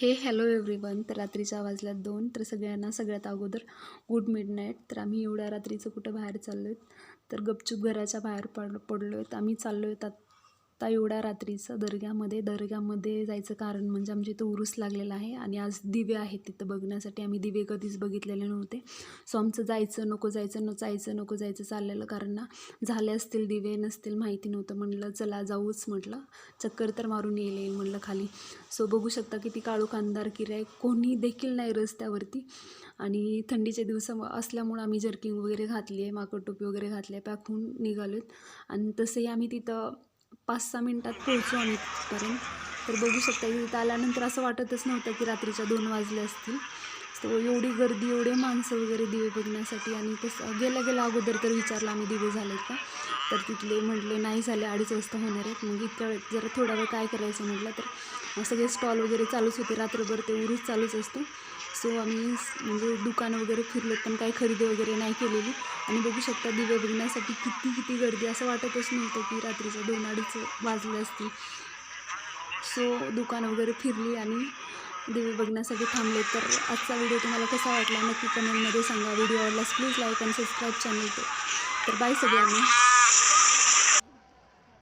हे hello everyone तर रात्रीच्या वाजल्यात दोन. तर सगळ्यांना सगळ्यात अगोदर गुड मिड नाईट तर आम्ही एवढ्या रात्रीचं कुठं बाहेर चाललो आहेत तर गपचूप घराच्या बाहेर पड पडलो आहेत आम्ही चाललो आहेत आत्ता एवढ्या रात्रीचं दर्ग्यामध्ये दर्ग्यामध्ये जायचं कारण म्हणजे आमच्या इथं उरूस लागलेला आहे आणि आज दिवे आहेत तिथं बघण्यासाठी. आम्ही दिवे कधीच बघितलेले नव्हते. सो आमचं जायचं नको जायचं न जायचं नको जायचं चाललेलं कारण ना झाले असतील दिवे नसतील माहिती नव्हतं. म्हणलं चला जाऊच म्हटलं. चक्कर तर मारून येईल येईल म्हणलं खाली. सो बघू शकता किती काळोख अंधार किराय. कोणी देखील नाही रस्त्यावरती. आणि थंडीच्या दिवस असल्यामुळं आम्ही जर्किंग वगैरे घातली आहे माकड टोपी वगैरे घातली आहे पॅक होऊन निघालो आणि तसंही आम्ही तिथं पाच सहा मिनटात पोहोचू आम्ही तिथपर्यंत. तर बघू शकता की आल्यानंतर असं वाटतच नव्हतं की रात्रीच्या दोन वाजले असतील. तर एवढी गर्दी एवढे माणसं वगैरे दिवे बघण्यासाठी आणि तसं गेल्या गेल्या अगोदर तर विचारलं आम्ही दिवे झाले का? तर तिथले म्हटले नाही झाले अडीच वाजता होणार आहेत. मग इतका वेळ जरा थोडा वेळ काय करायचं म्हटलं तर सगळे स्टॉल वगैरे चालूच होते. रात्रभर ते उरूच चालूच असतो. सो आम्ही म्हणजे दुकानं वगैरे फिरलो पण काही खरेदी वगैरे नाही केलेली. आणि बघू शकता दिवे बघण्यासाठी किती किती गर्दी. असं वाटतच नव्हतं की रात्रीचं दोन अडीच वाजले असतील. सो दुकानं वगैरे फिरली आणि दिवे बघण्यासाठी थांबले तर आजचा व्हिडिओ तुम्हाला कसा वाटला? नक्की कमेंटमध्ये सांगा. व्हिडिओ आवडल्यास प्लीज लाईक आणि सबस्क्राईब चॅनल तर बाय सगळ्यांनी.